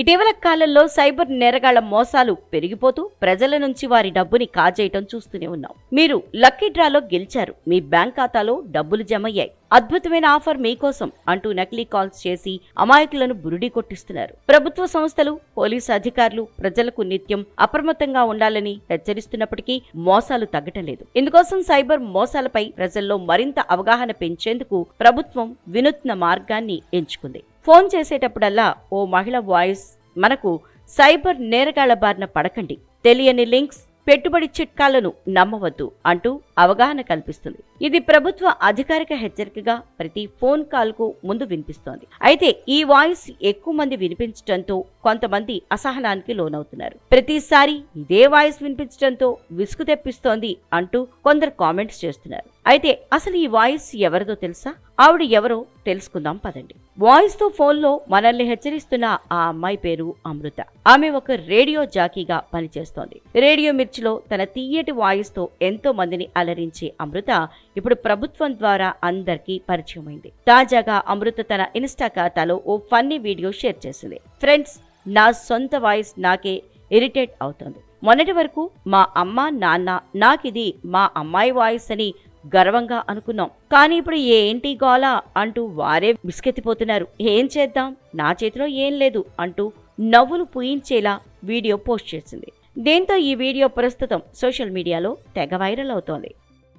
ఇటీవల కాలంలో సైబర్ నేరగాళ్ళ మోసాలు పెరిగిపోతూ ప్రజల నుంచి వారి డబ్బుని కాజేయటం చూస్తూనే ఉన్నాం. మీరు లక్కీ డ్రాలో గెలిచారు. మీ బ్యాంక్ ఖాతాలో డబ్బులు జమయ్యాయి. అద్భుతమైన ఆఫర్ మీకోసం అంటూ నకిలీ కాల్స్ చేసి అమాయకులను బురుడి కొట్టిస్తున్నారు. ప్రభుత్వ సంస్థలు పోలీసు అధికారులు ప్రజలకు నిత్యం అప్రమత్తంగా ఉండాలని హెచ్చరిస్తున్నప్పటికీ మోసాలు తగ్గటం లేదు ఇందుకోసం సైబర్ మోసాలపై ప్రజల్లో మరింత అవగాహన పెంచేందుకు ప్రభుత్వం వినూత్న మార్గాన్ని ఎంచుకుంది. ఫోన్ చేసేటప్పుడల్లా ఓ మహిళ వాయిస్ మనకు సైబర్ నేరగాళ్ళ బారిన పడకండి. తెలియని లింక్స్ పెట్టుబడి చిట్కాలను నమ్మవద్దు అంటూ అవగాహన కల్పిస్తుంది. ఇది ప్రభుత్వ అధికారిక హెచ్చరికగా ప్రతి ఫోన్ కాల్కు ముందు వినిపిస్తోంది. అయితే ఈ వాయిస్ ఎక్కువ మంది వినిపించడంతో కొంతమంది అసహనానికి లోనవుతున్నారు. ప్రతిసారి ఇదే వాయిస్ వినిపించడంతో విసుగు తెప్పిస్తోంది అంటూ కొందరు కామెంట్స్ చేస్తున్నారు. అయితే అసలు ఈ వాయిస్ ఎవరిదో తెలుసా? ఆవిడ ఎవరో తెలుసుకుందాం పదండి. వాయిస్తో ఫోన్లో మనల్ని హెచ్చరిస్తున్న ఆ అమ్మాయి పేరు అమృత. ఆమె ఒక రేడియో జాకీగా పనిచేస్తోంది. రేడియో మిర్చిలో తన తీయటి వాయిస్తో ఎంతో మందిని అలరించే అమృత ఇప్పుడు ప్రభుత్వం ద్వారా అందరికీ పరిచయమైంది. తాజాగా అమృత తన ఇన్స్టా ఖాతాలో ఓ ఫన్నీ వీడియో షేర్ చేసింది. ఫ్రెండ్స్ నా సొంత వాయిస్ నాకే ఇరిటేట్ అవుతోంది. మొన్నటి వరకు మా అమ్మ నాన్న నాకిది మా అమ్మాయి వాయిస్ అని గర్వంగా అనుకున్నాం. కానీ ఇప్పుడు ఏంటి గోలా అంటూ వారే విసుకెత్తిపోతున్నారు. ఏం చేద్దాం? నా చేతిలో ఏం లేదు అంటూ నవ్వులు పూయించేలా వీడియో పోస్ట్ చేసింది. దీంతో ఈ వీడియో ప్రస్తుతం సోషల్ మీడియాలో తెగ వైరల్ అవుతోంది.